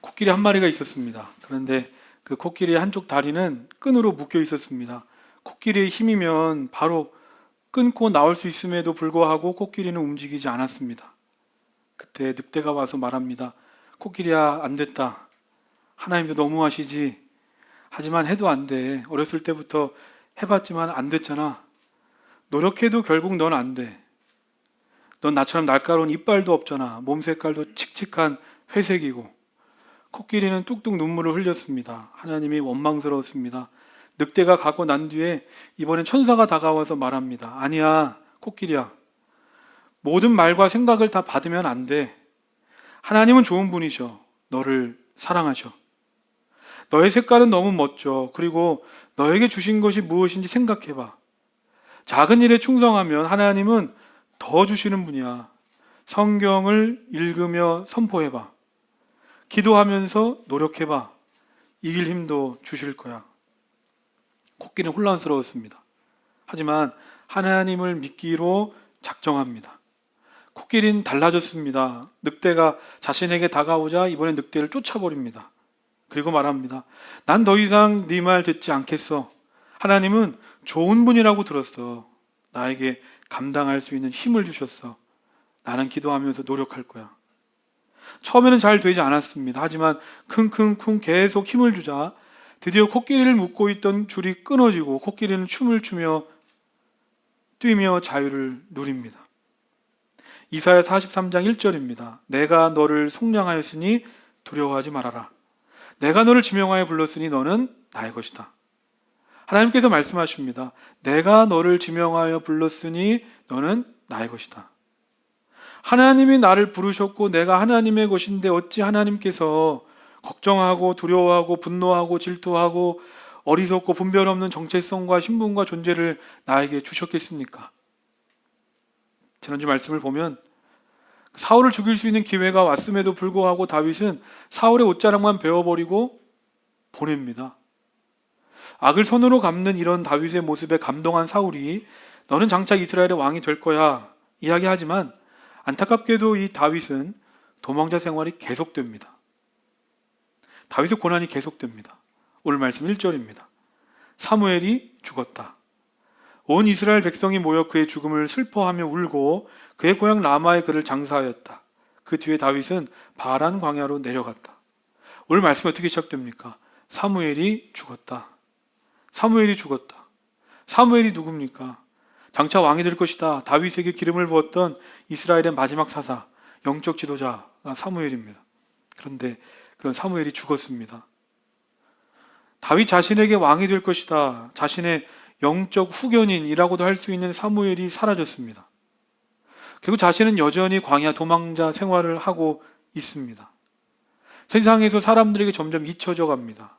코끼리 한 마리가 있었습니다. 그런데 그 코끼리의 한쪽 다리는 끈으로 묶여 있었습니다. 코끼리의 힘이면 바로 끊고 나올 수 있음에도 불구하고 코끼리는 움직이지 않았습니다. 그때 늑대가 와서 말합니다. 코끼리야 안 됐다. 하나님도 너무하시지. 하지만 해도 안 돼. 어렸을 때부터 해봤지만 안 됐잖아. 노력해도 결국 넌 안 돼. 넌 나처럼 날카로운 이빨도 없잖아. 몸 색깔도 칙칙한 회색이고. 코끼리는 뚝뚝 눈물을 흘렸습니다. 하나님이 원망스러웠습니다. 늑대가 가고 난 뒤에 이번엔 천사가 다가와서 말합니다. 아니야, 코끼리야. 모든 말과 생각을 다 받으면 안 돼. 하나님은 좋은 분이셔. 너를 사랑하셔. 너의 색깔은 너무 멋져. 그리고 너에게 주신 것이 무엇인지 생각해봐. 작은 일에 충성하면 하나님은 더 주시는 분이야. 성경을 읽으며 선포해봐. 기도하면서 노력해봐. 이길 힘도 주실 거야. 코끼리는 혼란스러웠습니다. 하지만 하나님을 믿기로 작정합니다. 코끼리는 달라졌습니다. 늑대가 자신에게 다가오자 이번엔 늑대를 쫓아버립니다. 그리고 말합니다. 난 더 이상 네 말 듣지 않겠어. 하나님은 좋은 분이라고 들었어. 나에게 감당할 수 있는 힘을 주셨어. 나는 기도하면서 노력할 거야. 처음에는 잘 되지 않았습니다. 하지만 킁킁킁 계속 힘을 주자 드디어 코끼리를 묶고 있던 줄이 끊어지고 코끼리는 춤을 추며 뛰며 자유를 누립니다. 이사야 43장 1절입니다. 내가 너를 속량하였으니 두려워하지 말아라. 내가 너를 지명하여 불렀으니 너는 나의 것이다. 하나님께서 말씀하십니다. 내가 너를 지명하여 불렀으니 너는 나의 것이다. 하나님이 나를 부르셨고 내가 하나님의 것인데 어찌 하나님께서 걱정하고 두려워하고 분노하고 질투하고 어리석고 분별 없는 정체성과 신분과 존재를 나에게 주셨겠습니까? 지난주 말씀을 보면 사울을 죽일 수 있는 기회가 왔음에도 불구하고 다윗은 사울의 옷자락만 베어버리고 보냅니다. 악을 손으로 갚는 이런 다윗의 모습에 감동한 사울이 너는 장차 이스라엘의 왕이 될 거야 이야기하지만 안타깝게도 이 다윗은 도망자 생활이 계속됩니다. 다윗의 고난이 계속됩니다. 오늘 말씀 1절입니다. 사무엘이 죽었다. 온 이스라엘 백성이 모여 그의 죽음을 슬퍼하며 울고 그의 고향 라마에 그를 장사하였다. 그 뒤에 다윗은 바란 광야로 내려갔다. 오늘 말씀 어떻게 시작됩니까? 사무엘이 죽었다. 사무엘이 죽었다. 사무엘이 누굽니까? 장차 왕이 될 것이다. 다윗에게 기름을 부었던 이스라엘의 마지막 사사, 영적 지도자가 사무엘입니다. 그런데 그런 사무엘이 죽었습니다. 다윗 자신에게 왕이 될 것이다. 자신의 영적 후견인이라고도 할 수 있는 사무엘이 사라졌습니다. 그리고 자신은 여전히 광야 도망자 생활을 하고 있습니다. 세상에서 사람들에게 점점 잊혀져 갑니다.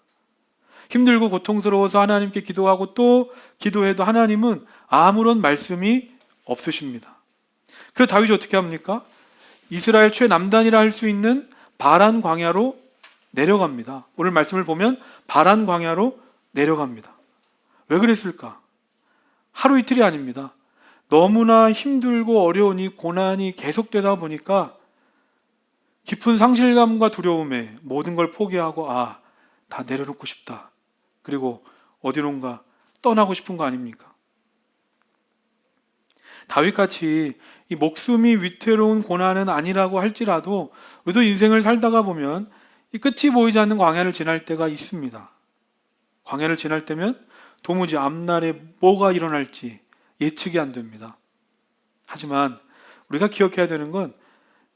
힘들고 고통스러워서 하나님께 기도하고 또 기도해도 하나님은 아무런 말씀이 없으십니다. 그래서 다윗이 어떻게 합니까? 이스라엘 최남단이라 할 수 있는 바란 광야로 내려갑니다. 오늘 말씀을 보면 바란 광야로 내려갑니다. 왜 그랬을까? 하루 이틀이 아닙니다. 너무나 힘들고 어려우니 고난이 계속되다 보니까 깊은 상실감과 두려움에 모든 걸 포기하고 아, 다 내려놓고 싶다. 그리고 어디론가 떠나고 싶은 거 아닙니까? 다윗같이 이 목숨이 위태로운 고난은 아니라고 할지라도 우리도 인생을 살다가 보면 이 끝이 보이지 않는 광야를 지날 때가 있습니다. 광야를 지날 때면 도무지 앞날에 뭐가 일어날지 예측이 안 됩니다. 하지만 우리가 기억해야 되는 건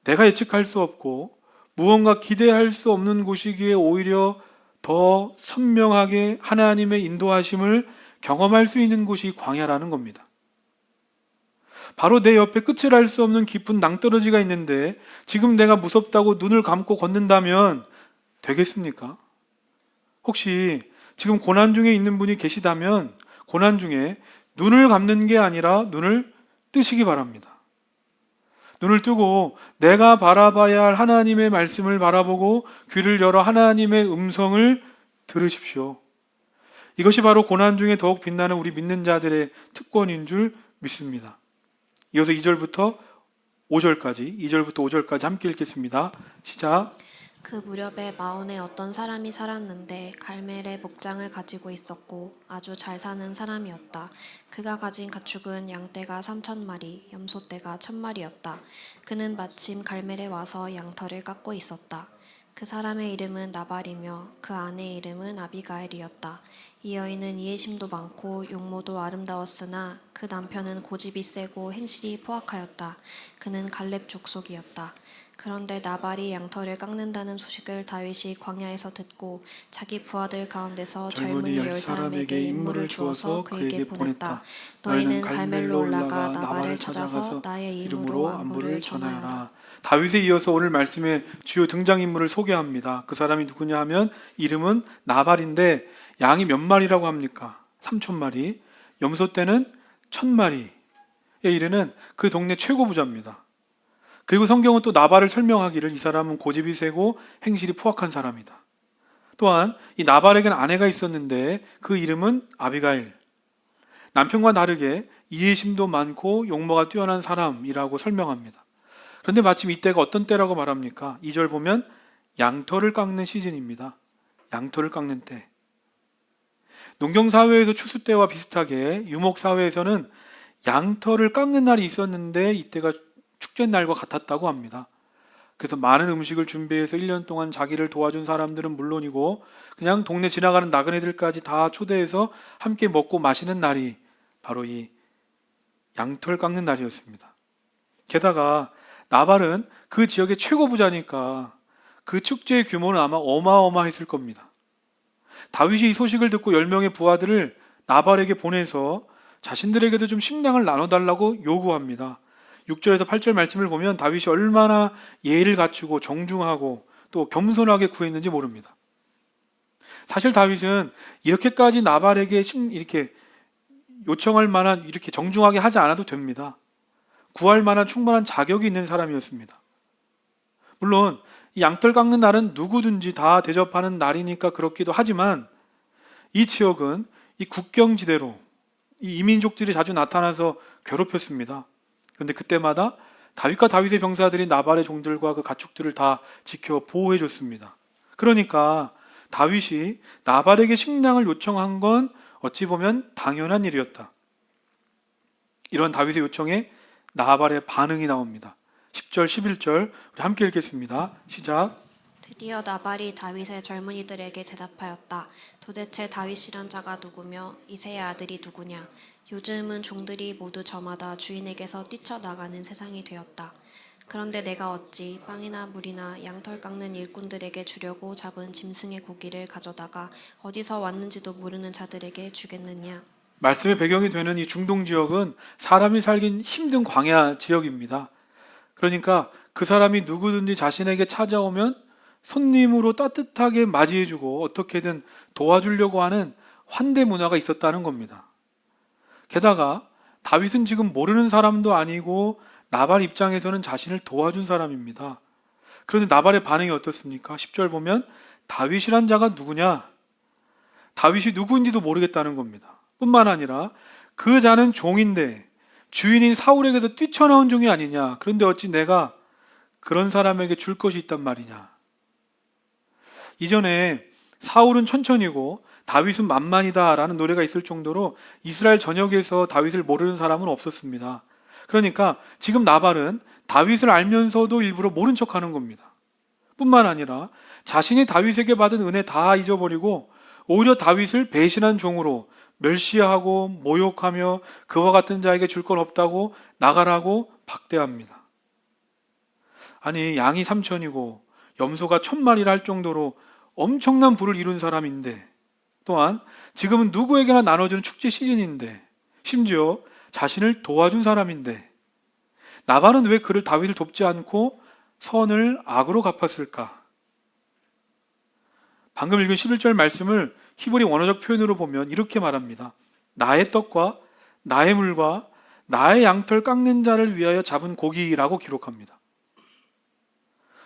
내가 예측할 수 없고 무언가 기대할 수 없는 곳이기에 오히려 더 선명하게 하나님의 인도하심을 경험할 수 있는 곳이 광야라는 겁니다. 바로 내 옆에 끝을 알 수 없는 깊은 낭떠러지가 있는데 지금 내가 무섭다고 눈을 감고 걷는다면 되겠습니까? 혹시 지금 고난 중에 있는 분이 계시다면 고난 중에 눈을 감는 게 아니라 눈을 뜨시기 바랍니다. 눈을 뜨고 내가 바라봐야 할 하나님의 말씀을 바라보고 귀를 열어 하나님의 음성을 들으십시오. 이것이 바로 고난 중에 더욱 빛나는 우리 믿는 자들의 특권인 줄 믿습니다. 이어서 2절부터 5절까지, 2절부터 5절까지 함께 읽겠습니다. 시작. 그 무렵에 마온에 어떤 사람이 살았는데 갈멜의 목장을 가지고 있었고 아주 잘 사는 사람이었다. 그가 가진 가축은 양떼가 삼천 마리, 염소떼가 천 마리였다. 그는 마침 갈멜에 와서 양털을 깎고 있었다. 그 사람의 이름은 나발이며 그 아내의 이름은 아비가엘이었다. 이 여인은 이해심도 많고 용모도 아름다웠으나 그 남편은 고집이 세고 행실이 포악하였다. 그는 갈렙 족속이었다. 그런데 나발이 양털을 깎는다는 소식을 다윗이 광야에서 듣고 자기 부하들 가운데서 젊은이 열 사람에게 임무를 주어서 그에게 보냈다. 너희는 갈멜로 올라가 나발을 찾아서 나의 이름으로 안부를 전하여라. 다윗에 이어서 오늘 말씀의 주요 등장인물을 소개합니다. 그 사람이 누구냐 하면 이름은 나발인데 양이 몇 마리라고 합니까? 3천 마리. 염소 떼는 천 마리에 이르는 그 동네 최고 부자입니다. 그리고 성경은 또 나발을 설명하기를 이 사람은 고집이 세고 행실이 포악한 사람이다. 또한 이 나발에게는 아내가 있었는데 그 이름은 아비가일. 남편과 다르게 이해심도 많고 용모가 뛰어난 사람이라고 설명합니다. 그런데 마침 이때가 어떤 때라고 말합니까? 2절 보면 양털을 깎는 시즌입니다. 양털을 깎는 때. 농경사회에서 추수 때와 비슷하게 유목사회에서는 양털을 깎는 날이 있었는데 이때가 축제 날과 같았다고 합니다. 그래서 많은 음식을 준비해서 1년 동안 자기를 도와준 사람들은 물론이고 그냥 동네 지나가는 나그네들까지 다 초대해서 함께 먹고 마시는 날이 바로 이 양털 깎는 날이었습니다. 게다가 나발은 그 지역의 최고 부자니까 그 축제의 규모는 아마 어마어마했을 겁니다. 다윗이 이 소식을 듣고 10명의 부하들을 나발에게 보내서 자신들에게도 좀 식량을 나눠달라고 요구합니다. 6절에서 8절 말씀을 보면 다윗이 얼마나 예의를 갖추고 정중하고 또 겸손하게 구했는지 모릅니다. 사실 다윗은 이렇게까지 나발에게 심- 이렇게 요청할 만한 이렇게 정중하게 하지 않아도 됩니다. 구할 만한 충분한 자격이 있는 사람이었습니다. 물론 이 양털 깎는 날은 누구든지 다 대접하는 날이니까 그렇기도 하지만 이 지역은 이 국경지대로 이 이민족들이 자주 나타나서 괴롭혔습니다. 그런데 그때마다 다윗과 다윗의 병사들이 나발의 종들과 그 가축들을 다 지켜 보호해 줬습니다. 그러니까 다윗이 나발에게 식량을 요청한 건 어찌 보면 당연한 일이었다. 이런 다윗의 요청에 나발의 반응이 나옵니다. 10절, 11절 우리 함께 읽겠습니다. 시작. 드디어 나발이 다윗의 젊은이들에게 대답하였다. 도대체 다윗이란 자가 누구며 이세의 아들이 누구냐? 요즘은 종들이 모두 저마다 주인에게서 뛰쳐나가는 세상이 되었다. 그런데 내가 어찌 빵이나 물이나 양털 깎는 일꾼들에게 주려고 잡은 짐승의 고기를 가져다가 어디서 왔는지도 모르는 자들에게 주겠느냐? 말씀의 배경이 되는 이 중동 지역은 사람이 살긴 힘든 광야 지역입니다. 그러니까 그 사람이 누구든지 자신에게 찾아오면 손님으로 따뜻하게 맞이해주고 어떻게든 도와주려고 하는 환대 문화가 있었다는 겁니다. 게다가 다윗은 지금 모르는 사람도 아니고 나발 입장에서는 자신을 도와준 사람입니다. 그런데 나발의 반응이 어떻습니까? 10절 보면 다윗이란 자가 누구냐? 다윗이 누구인지도 모르겠다는 겁니다. 뿐만 아니라 그 자는 종인데 주인인 사울에게서 뛰쳐나온 종이 아니냐. 그런데 어찌 내가 그런 사람에게 줄 것이 있단 말이냐. 이전에 사울은 천천히고 다윗은 만만이다라는 노래가 있을 정도로 이스라엘 전역에서 다윗을 모르는 사람은 없었습니다. 그러니까 지금 나발은 다윗을 알면서도 일부러 모른 척하는 겁니다. 뿐만 아니라 자신이 다윗에게 받은 은혜 다 잊어버리고 오히려 다윗을 배신한 종으로 멸시하고 모욕하며 그와 같은 자에게 줄 건 없다고 나가라고 박대합니다. 아니 양이 삼천이고 염소가 천 마리를 할 정도로 엄청난 부를 이룬 사람인데 또한 지금은 누구에게나 나눠주는 축제 시즌인데 심지어 자신을 도와준 사람인데 나발은 왜 그를 다윗을 돕지 않고 선을 악으로 갚았을까? 방금 읽은 11절 말씀을 히브리 원어적 표현으로 보면 이렇게 말합니다. 나의 떡과 나의 물과 나의 양털 깎는 자를 위하여 잡은 고기라고 기록합니다.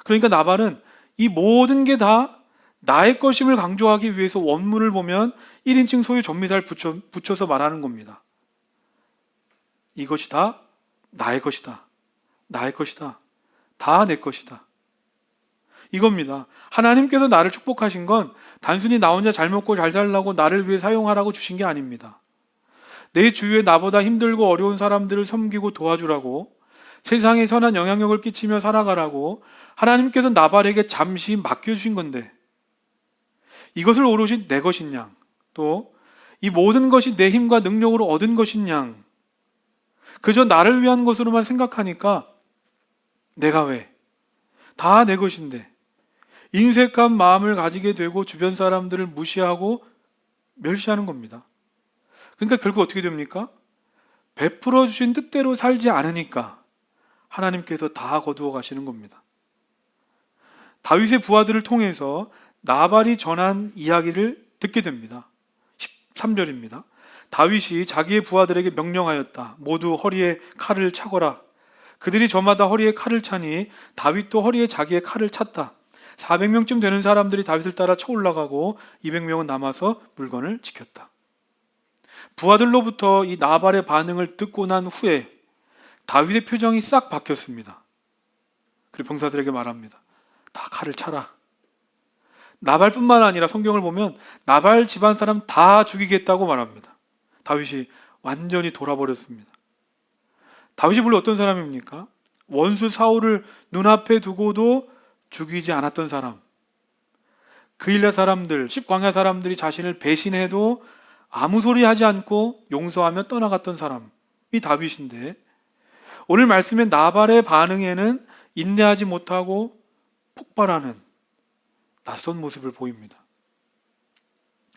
그러니까 나발은 이 모든 게 다 나의 것임을 강조하기 위해서 원문을 보면 1인칭 소유 전미사를 붙여, 붙여서 말하는 겁니다. 이것이 다 나의 것이다. 나의 것이다. 다 내 것이다. 이겁니다. 하나님께서 나를 축복하신 건 단순히 나 혼자 잘 먹고 잘 살라고 나를 위해 사용하라고 주신 게 아닙니다. 내 주위에 나보다 힘들고 어려운 사람들을 섬기고 도와주라고 세상에 선한 영향력을 끼치며 살아가라고 하나님께서 나발에게 잠시 맡겨주신 건데 이것을 오롯이 내 것인 양, 또 이 모든 것이 내 힘과 능력으로 얻은 것인 양, 그저 나를 위한 것으로만 생각하니까 내가 왜? 다 내 것인데 인색한 마음을 가지게 되고 주변 사람들을 무시하고 멸시하는 겁니다. 그러니까 결국 어떻게 됩니까? 베풀어 주신 뜻대로 살지 않으니까 하나님께서 다 거두어 가시는 겁니다. 다윗의 부하들을 통해서 나발이 전한 이야기를 듣게 됩니다. 13절입니다. 다윗이 자기의 부하들에게 명령하였다. 모두 허리에 칼을 차거라. 그들이 저마다 허리에 칼을 차니 다윗도 허리에 자기의 칼을 찼다. 400명쯤 되는 사람들이 다윗을 따라 쳐올라가고 200명은 남아서 물건을 지켰다. 부하들로부터 이 나발의 반응을 듣고 난 후에 다윗의 표정이 싹 바뀌었습니다. 그리고 병사들에게 말합니다. 다 칼을 차라. 나발뿐만 아니라 성경을 보면 나발 집안 사람 다 죽이겠다고 말합니다. 다윗이 완전히 돌아버렸습니다. 다윗이 원래 어떤 사람입니까? 원수 사울을 눈앞에 두고도 죽이지 않았던 사람. 그일라 사람들, 십광야 사람들이 자신을 배신해도 아무 소리 하지 않고 용서하며 떠나갔던 사람이 다윗인데 오늘 말씀의 나발의 반응에는 인내하지 못하고 폭발하는 낯선 모습을 보입니다.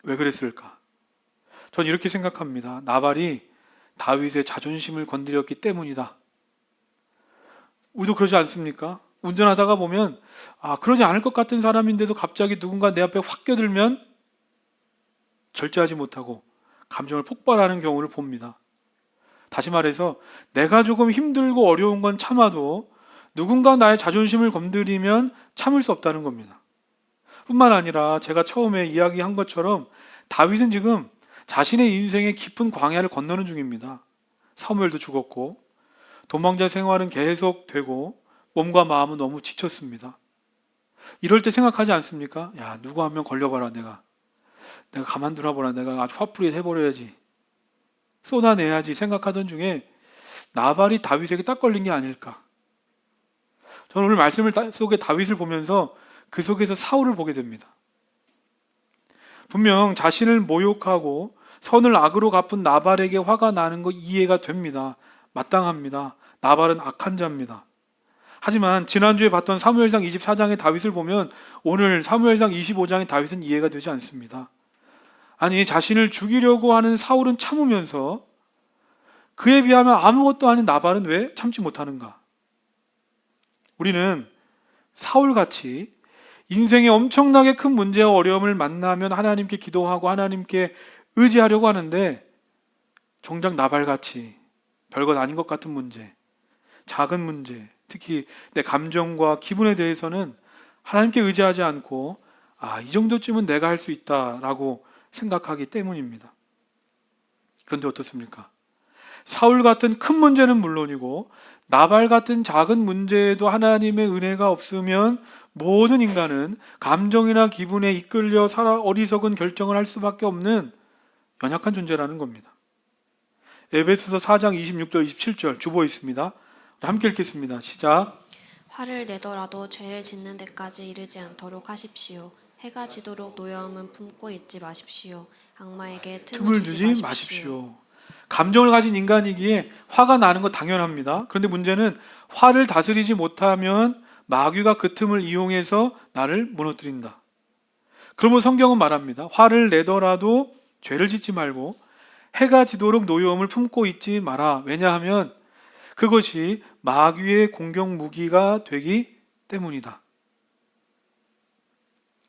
왜 그랬을까? 전 이렇게 생각합니다. 나발이 다윗의 자존심을 건드렸기 때문이다. 우리도 그러지 않습니까? 운전하다가 보면 아 그러지 않을 것 같은 사람인데도 갑자기 누군가 내 앞에 확 껴들면 절제하지 못하고 감정을 폭발하는 경우를 봅니다. 다시 말해서 내가 조금 힘들고 어려운 건 참아도 누군가 나의 자존심을 건드리면 참을 수 없다는 겁니다. 뿐만 아니라 제가 처음에 이야기한 것처럼 다윗은 지금 자신의 인생의 깊은 광야를 건너는 중입니다. 사무엘도 죽었고 도망자 생활은 계속되고 몸과 마음은 너무 지쳤습니다. 이럴 때 생각하지 않습니까? 야 누구 한 명 걸려봐라 내가 내가 가만두라 보라 내가 아주 화풀이 해버려야지 쏟아내야지 생각하던 중에 나발이 다윗에게 딱 걸린 게 아닐까 저는 오늘 말씀을 다- 속에 다윗을 보면서 그 속에서 사울을 보게 됩니다 분명 자신을 모욕하고 선을 악으로 갚은 나발에게 화가 나는 거 이해가 됩니다 마땅합니다 나발은 악한 자입니다 하지만 지난주에 봤던 사무엘상 24장의 다윗을 보면 오늘 사무엘상 25장의 다윗은 이해가 되지 않습니다. 아니 자신을 죽이려고 하는 사울은 참으면서 그에 비하면 아무것도 아닌 나발은 왜 참지 못하는가? 우리는 사울같이 인생에 엄청나게 큰 문제와 어려움을 만나면 하나님께 기도하고 하나님께 의지하려고 하는데 정작 나발같이 별것 아닌 것 같은 문제, 작은 문제, 특히 내 감정과 기분에 대해서는 하나님께 의지하지 않고 아, 이 정도쯤은 내가 할 수 있다라고 생각하기 때문입니다. 그런데 어떻습니까? 사울 같은 큰 문제는 물론이고 나발 같은 작은 문제에도 하나님의 은혜가 없으면 모든 인간은 감정이나 기분에 이끌려 살아 어리석은 결정을 할 수밖에 없는 연약한 존재라는 겁니다. 에베소서 4장 26절 27절 주보 있습니다. 함께 읽겠습니다. 시작. 화를 내더라도 죄를 짓는 데까지 이르지 않도록 하십시오. 해가 지도록 노여움은 품고 있지 마십시오. 악마에게 틈을, 주지 주지 마십시오. 감정을 가진 인간이기에 화가 나는 거 당연합니다. 그런데 문제는 화를 다스리지 못하면 마귀가 그 틈을 이용해서 나를 무너뜨린다. 그러면 성경은 말합니다. 화를 내더라도 죄를 짓지 말고 해가 지도록 노여움을 품고 있지 마라. 왜냐하면 그것이 마귀의 공격 무기가 되기 때문이다.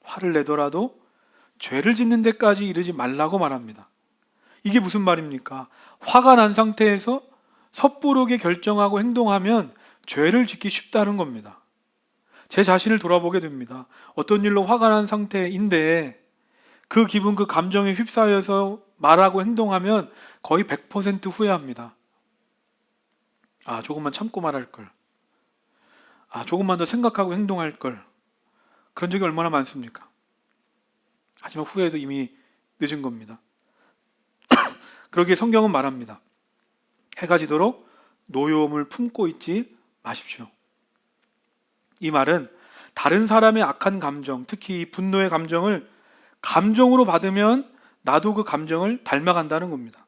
화를 내더라도 죄를 짓는 데까지 이르지 말라고 말합니다. 이게 무슨 말입니까? 화가 난 상태에서 섣부르게 결정하고 행동하면 죄를 짓기 쉽다는 겁니다. 제 자신을 돌아보게 됩니다. 어떤 일로 화가 난 상태인데 그 기분, 그 감정에 휩싸여서 말하고 행동하면 거의 100% 후회합니다. 아, 조금만 참고 말할 걸. 아, 조금만 더 생각하고 행동할 걸. 그런 적이 얼마나 많습니까? 하지만 후회도 이미 늦은 겁니다. 그러기에 성경은 말합니다. 해가 지도록 노여움을 품고 있지 마십시오. 이 말은 다른 사람의 악한 감정, 특히 이 분노의 감정을 감정으로 받으면 나도 그 감정을 닮아간다는 겁니다.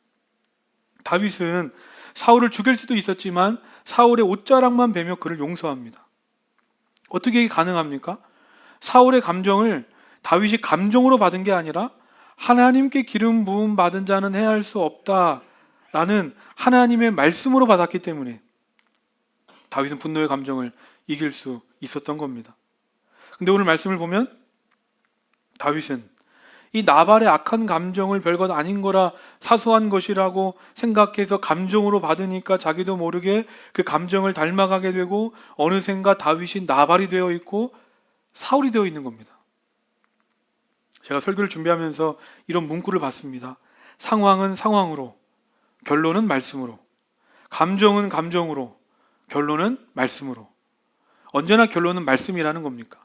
다윗은 사울을 죽일 수도 있었지만 사울의 옷자락만 베며 그를 용서합니다. 어떻게 가능합니까? 사울의 감정을 다윗이 감정으로 받은 게 아니라 하나님께 기름 부음 받은 자는 해할 수 없다라는 하나님의 말씀으로 받았기 때문에 다윗은 분노의 감정을 이길 수 있었던 겁니다. 근데 오늘 말씀을 보면 다윗은 이 나발의 악한 감정을 별것 아닌 거라 사소한 것이라고 생각해서 감정으로 받으니까 자기도 모르게 그 감정을 닮아가게 되고 어느샌가 다윗이 나발이 되어 있고 사울이 되어 있는 겁니다. 제가 설교를 준비하면서 이런 문구를 봤습니다. 상황은 상황으로, 결론은 말씀으로, 감정은 감정으로, 결론은 말씀으로. 언제나 결론은 말씀이라는 겁니까?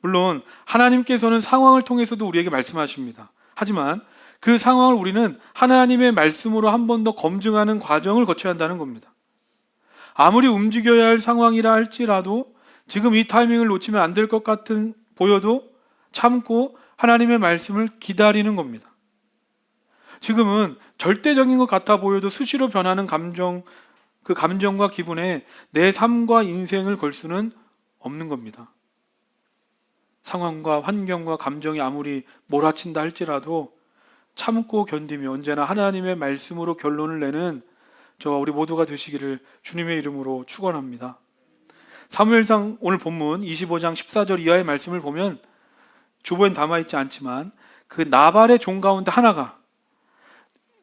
물론 하나님께서는 상황을 통해서도 우리에게 말씀하십니다. 하지만 그 상황을 우리는 하나님의 말씀으로 한 번 더 검증하는 과정을 거쳐야 한다는 겁니다. 아무리 움직여야 할 상황이라 할지라도 지금 이 타이밍을 놓치면 안 될 것 같은 보여도 참고 하나님의 말씀을 기다리는 겁니다. 지금은 절대적인 것 같아 보여도 수시로 변하는 감정, 그 감정과 기분에 내 삶과 인생을 걸 수는 없는 겁니다. 상황과 환경과 감정이 아무리 몰아친다 할지라도 참고 견디며 언제나 하나님의 말씀으로 결론을 내는 저와 우리 모두가 되시기를 주님의 이름으로 축원합니다. 사무엘상 오늘 본문 25장 14절 이하의 말씀을 보면 주보엔 담아 있지 않지만 그 나발의 종 가운데 하나가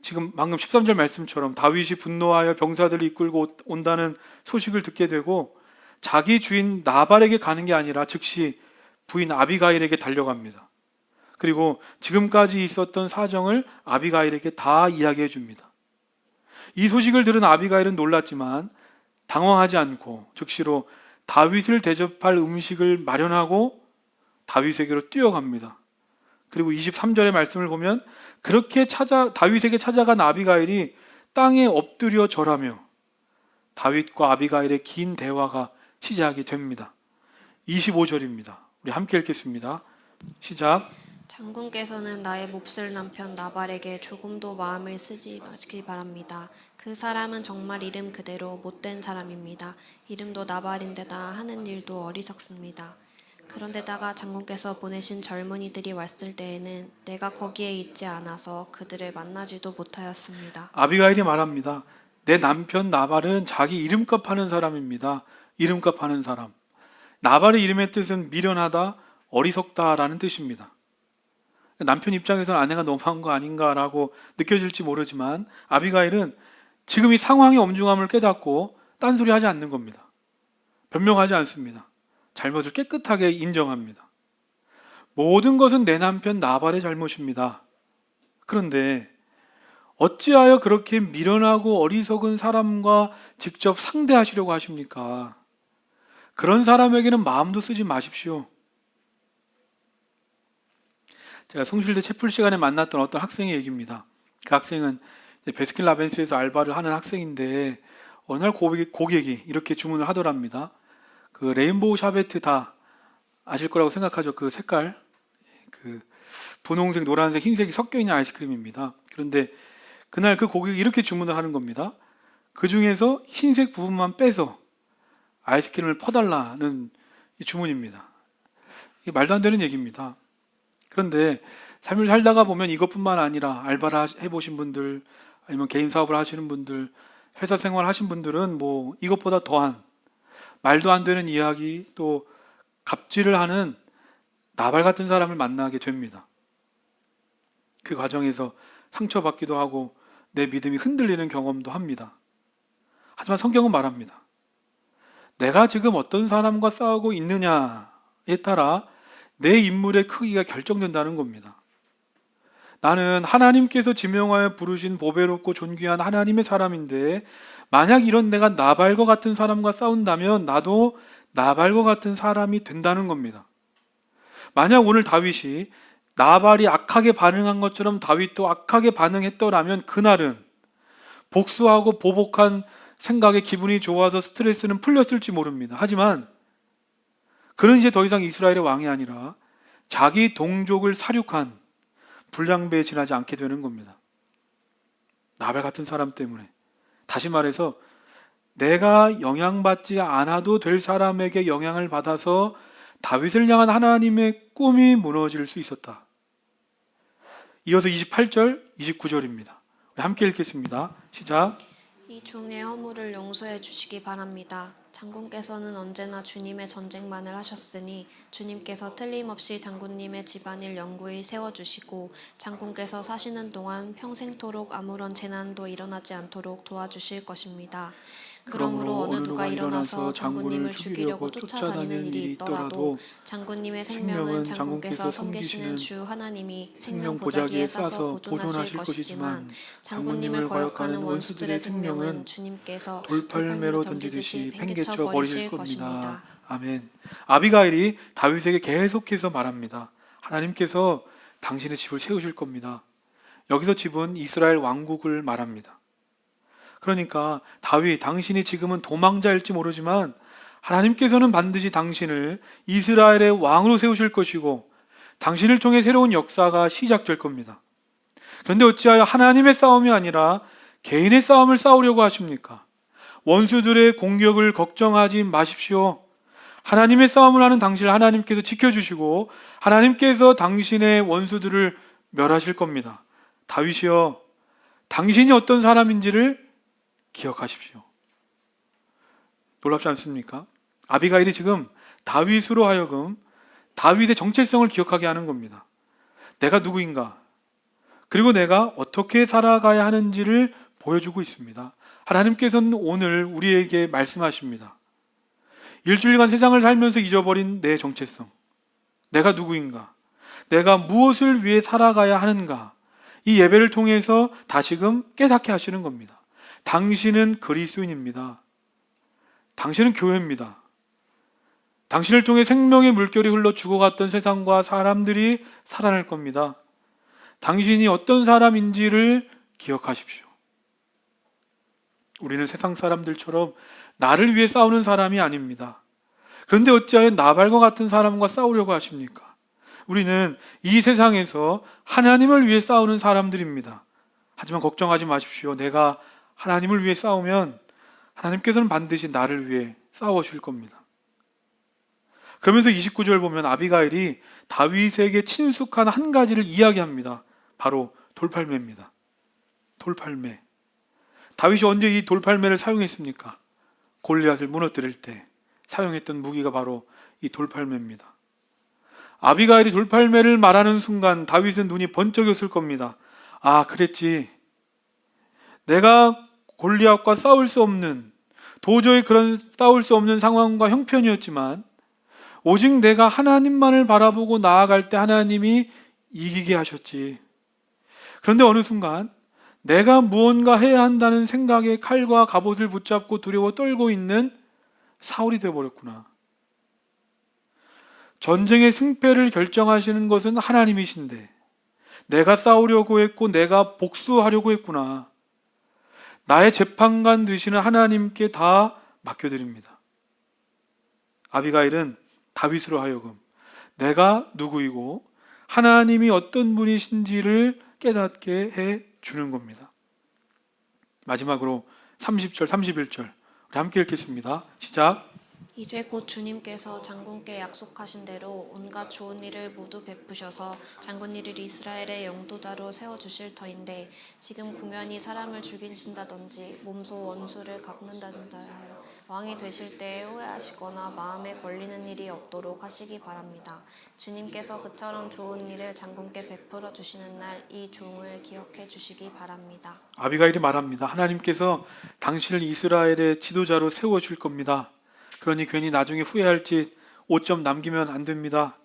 지금 방금 13절 말씀처럼 다윗이 분노하여 병사들을 이끌고 온다는 소식을 듣게 되고 자기 주인 나발에게 가는 게 아니라 즉시 부인 아비가일에게 달려갑니다. 그리고 지금까지 있었던 사정을 아비가일에게 다 이야기해 줍니다. 이 소식을 들은 아비가일은 놀랐지만 당황하지 않고 즉시로 다윗을 대접할 음식을 마련하고 다윗에게로 뛰어갑니다. 그리고 23절의 말씀을 보면 그렇게 찾아 다윗에게 찾아간 아비가일이 땅에 엎드려 절하며 다윗과 아비가일의 긴 대화가 시작이 됩니다. 25절입니다. 우리 함께 읽겠습니다. 시작. 장군께서는 나의 몹쓸 남편 나발에게 조금도 마음을 쓰지 마시기 바랍니다. 그 사람은 정말 이름 그대로 못된 사람입니다. 이름도 나발인데다 하는 일도 어리석습니다. 그런데다가 장군께서 보내신 젊은이들이 왔을 때에는 내가 거기에 있지 않아서 그들을 만나지도 못하였습니다. 아비가일이 말합니다. 내 남편 나발은 자기 이름값 하는 사람입니다. 이름값 하는 사람. 나발의 이름의 뜻은 미련하다, 어리석다라는 뜻입니다. 남편 입장에서는 아내가 너무한 거 아닌가라고 느껴질지 모르지만 아비가일은 지금 이 상황의 엄중함을 깨닫고 딴소리 하지 않는 겁니다. 변명하지 않습니다. 잘못을 깨끗하게 인정합니다. 모든 것은 내 남편 나발의 잘못입니다. 그런데 어찌하여 그렇게 미련하고 어리석은 사람과 직접 상대하시려고 하십니까? 그런 사람에게는 마음도 쓰지 마십시오. 제가 송실대 채플 시간에 만났던 어떤 학생의 얘기입니다. 그 학생은 이제 베스킨라빈스에서 알바를 하는 학생인데 어느 날 고객, 고객이 이렇게 주문을 하더랍니다. 그 레인보우 샤베트 다 아실 거라고 생각하죠. 그 색깔, 그 분홍색, 노란색, 흰색이 섞여 있는 아이스크림입니다. 그런데 그날 그 고객이 이렇게 주문을 하는 겁니다. 그 중에서 흰색 부분만 빼서 아이스크림을 퍼달라는 이 주문입니다. 이게 말도 안 되는 얘기입니다. 그런데 삶을 살다가 보면 이것뿐만 아니라 알바를 하- 해보신 분들 아니면 개인 사업을 하시는 분들 회사 생활 하신 분들은 뭐 이것보다 더한 말도 안 되는 이야기 또 갑질을 하는 나발 같은 사람을 만나게 됩니다. 그 과정에서 상처받기도 하고 내 믿음이 흔들리는 경험도 합니다. 하지만 성경은 말합니다. 내가 지금 어떤 사람과 싸우고 있느냐에 따라 내 인물의 크기가 결정된다는 겁니다. 나는 하나님께서 지명하여 부르신 보배롭고 존귀한 하나님의 사람인데 만약 이런 내가 나발과 같은 사람과 싸운다면 나도 나발과 같은 사람이 된다는 겁니다. 만약 오늘 다윗이 나발이 악하게 반응한 것처럼 다윗도 악하게 반응했더라면 그날은 복수하고 보복한 생각에 기분이 좋아서 스트레스는 풀렸을지 모릅니다. 하지만 그는 이제 더 이상 이스라엘의 왕이 아니라 자기 동족을 사륙한 불량배에 지나지 않게 되는 겁니다. 나발 같은 사람 때문에. 다시 말해서 내가 영향받지 않아도 될 사람에게 영향을 받아서 다윗을 향한 하나님의 꿈이 무너질 수 있었다. 이어서 28절, 29절입니다. 우리 함께 읽겠습니다. 시작. 이 종의 허물을 용서해 주시기 바랍니다. 장군께서는 언제나 주님의 전쟁만을 하셨으니 주님께서 틀림없이 장군님의 집안일 영구히 세워주시고 장군께서 사시는 동안 평생토록 아무런 재난도 일어나지 않도록 도와주실 것입니다. 그러므로 어느 누가 일어나서 장군님을 죽이려고 쫓아다니는 일이 있더라도 장군님의 생명은 장군께서 섬기시는 주 하나님이 생명 보자기에 싸서 보존하실 것이지만 장군님을 거역하는 원수들의 생명은 주님께서 돌팔매로 던지듯이 팽개쳐 버리실 것입니다. 아멘. 아비가일이 다윗에게 계속해서 말합니다. 하나님께서 당신의 집을 세우실 겁니다. 여기서 집은 이스라엘 왕국을 말합니다. 그러니까 다윗 당신이 지금은 도망자일지 모르지만 하나님께서는 반드시 당신을 이스라엘의 왕으로 세우실 것이고 당신을 통해 새로운 역사가 시작될 겁니다. 그런데 어찌하여 하나님의 싸움이 아니라 개인의 싸움을 싸우려고 하십니까? 원수들의 공격을 걱정하지 마십시오. 하나님의 싸움을 하는 당신을 하나님께서 지켜주시고 하나님께서 당신의 원수들을 멸하실 겁니다. 다윗이여, 당신이 어떤 사람인지를 기억하십시오. 놀랍지 않습니까? 아비가일이 지금 다윗으로 하여금 다윗의 정체성을 기억하게 하는 겁니다. 내가 누구인가? 그리고 내가 어떻게 살아가야 하는지를 보여주고 있습니다. 하나님께서는 오늘 우리에게 말씀하십니다. 일주일간 세상을 살면서 잊어버린 내 정체성. 내가 누구인가? 내가 무엇을 위해 살아가야 하는가? 이 예배를 통해서 다시금 깨닫게 하시는 겁니다. 당신은 그리스도인입니다. 당신은 교회입니다. 당신을 통해 생명의 물결이 흘러 죽어갔던 세상과 사람들이 살아날 겁니다. 당신이 어떤 사람인지를 기억하십시오. 우리는 세상 사람들처럼 나를 위해 싸우는 사람이 아닙니다. 그런데 어찌하여 나발과 같은 사람과 싸우려고 하십니까? 우리는 이 세상에서 하나님을 위해 싸우는 사람들입니다. 하지만 걱정하지 마십시오. 내가 하나님을 위해 싸우면 하나님께서는 반드시 나를 위해 싸워주실 겁니다. 그러면서 29절 보면 아비가일이 다윗에게 친숙한 한 가지를 이야기합니다. 바로 돌팔매입니다. 돌팔매. 다윗이 언제 이 돌팔매를 사용했습니까? 골리앗을 무너뜨릴 때 사용했던 무기가 바로 이 돌팔매입니다. 아비가일이 돌팔매를 말하는 순간 다윗은 눈이 번쩍였을 겁니다. 아, 그랬지. 내가 골리앗과 싸울 수 없는 도저히 그런 싸울 수 없는 상황과 형편이었지만 오직 내가 하나님만을 바라보고 나아갈 때 하나님이 이기게 하셨지. 그런데 어느 순간 내가 무언가 해야 한다는 생각에 칼과 갑옷을 붙잡고 두려워 떨고 있는 사울이 되어 버렸구나. 전쟁의 승패를 결정하시는 것은 하나님이신데 내가 싸우려고 했고 내가 복수하려고 했구나. 나의 재판관 되시는 하나님께 다 맡겨드립니다. 아비가일은 다윗으로 하여금 내가 누구이고 하나님이 어떤 분이신지를 깨닫게 해 주는 겁니다. 마지막으로 30절, 31절 우리 함께 읽겠습니다. 시작. 이제 곧 주님께서 장군께 약속하신 대로 온갖 좋은 일을 모두 베푸셔서 장군이를 이스라엘의 영도자로 세워주실 터인데 지금 공연히 사람을 죽이신다든지 몸소 원수를 갚는다든지 하여 왕이 되실 때에 후회하시거나 마음에 걸리는 일이 없도록 하시기 바랍니다. 주님께서 그처럼 좋은 일을 장군께 베풀어 주시는 날 이 종을 기억해 주시기 바랍니다. 아비가일이 말합니다. 하나님께서 당신을 이스라엘의 지도자로 세워 줄 겁니다. 그러니 괜히 나중에 후회할 짓 오점 남기면 안 됩니다.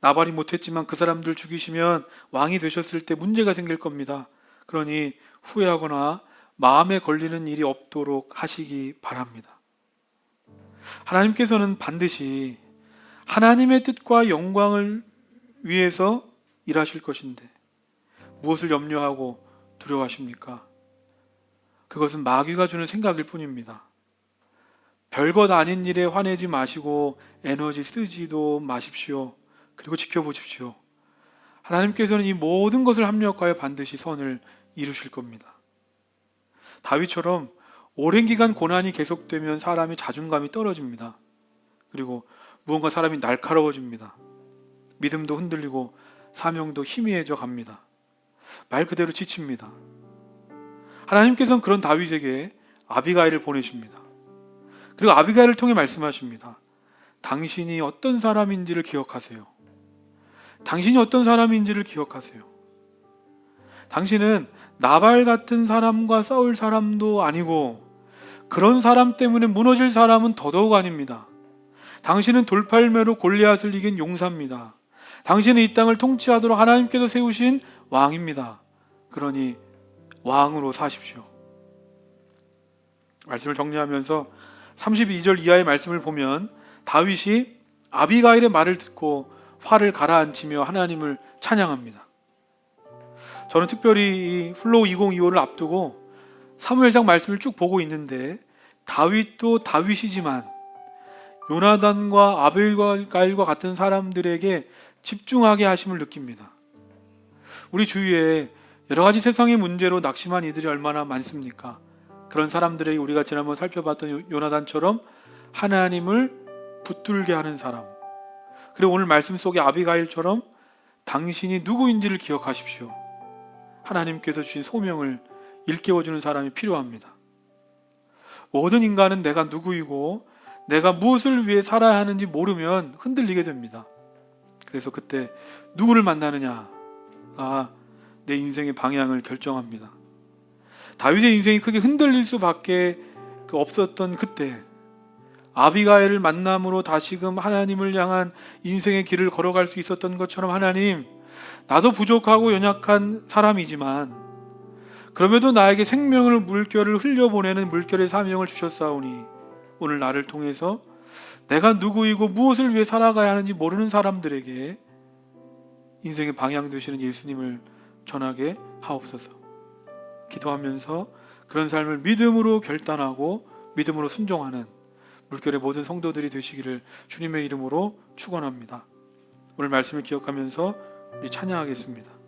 나발이 못했지만 그 사람들 죽이시면 왕이 되셨을 때 문제가 생길 겁니다. 그러니 후회하거나 마음에 걸리는 일이 없도록 하시기 바랍니다. 하나님께서는 반드시 하나님의 뜻과 영광을 위해서 일하실 것인데 무엇을 염려하고 두려워하십니까? 그것은 마귀가 주는 생각일 뿐입니다. 별것 아닌 일에 화내지 마시고 에너지 쓰지도 마십시오. 그리고 지켜보십시오. 하나님께서는 이 모든 것을 합력하여 반드시 선을 이루실 겁니다. 다윗처럼 오랜 기간 고난이 계속되면 사람이 자존감이 떨어집니다. 그리고 무언가 사람이 날카로워집니다. 믿음도 흔들리고 사명도 희미해져 갑니다. 말 그대로 지칩니다. 하나님께서는 그런 다윗에게 아비가일을 보내십니다. 그리고 아비가일을 통해 말씀하십니다. 당신이 어떤 사람인지를 기억하세요. 당신이 어떤 사람인지를 기억하세요. 당신은 나발 같은 사람과 싸울 사람도 아니고 그런 사람 때문에 무너질 사람은 더더욱 아닙니다. 당신은 돌팔매로 골리앗을 이긴 용사입니다. 당신은 이 땅을 통치하도록 하나님께서 세우신 왕입니다. 그러니 왕으로 사십시오. 말씀을 정리하면서 32절 이하의 말씀을 보면 다윗이 아비가일의 말을 듣고 화를 가라앉히며 하나님을 찬양합니다. 저는 특별히 이 플로우 2025를 앞두고 사무엘상 말씀을 쭉 보고 있는데 다윗도 다윗이지만 요나단과 아벨가일과 같은 사람들에게 집중하게 하심을 느낍니다. 우리 주위에 여러 가지 세상의 문제로 낙심한 이들이 얼마나 많습니까? 그런 사람들에게 우리가 지난번 살펴봤던 요- 요나단처럼 하나님을 붙들게 하는 사람. 그리고 오늘 말씀 속의 아비가일처럼 당신이 누구인지를 기억하십시오. 하나님께서 주신 소명을 일깨워주는 사람이 필요합니다. 모든 인간은 내가 누구이고 내가 무엇을 위해 살아야 하는지 모르면 흔들리게 됩니다. 그래서 그때 누구를 만나느냐가 내 인생의 방향을 결정합니다. 다윗의 인생이 크게 흔들릴 수밖에 그 없었던 그때 아비가엘을 만남으로 다시금 하나님을 향한 인생의 길을 걸어갈 수 있었던 것처럼 하나님 나도 부족하고 연약한 사람이지만 그럼에도 나에게 생명을 물결을 흘려보내는 물결의 사명을 주셨사오니 오늘 나를 통해서 내가 누구이고 무엇을 위해 살아가야 하는지 모르는 사람들에게 인생의 방향 되시는 예수님을 전하게 하옵소서. 기도하면서 그런 삶을 믿음으로 결단하고 믿음으로 순종하는 물결의 모든 성도들이 되시기를 주님의 이름으로 축원합니다. 오늘 말씀을 기억하면서 우리 찬양하겠습니다.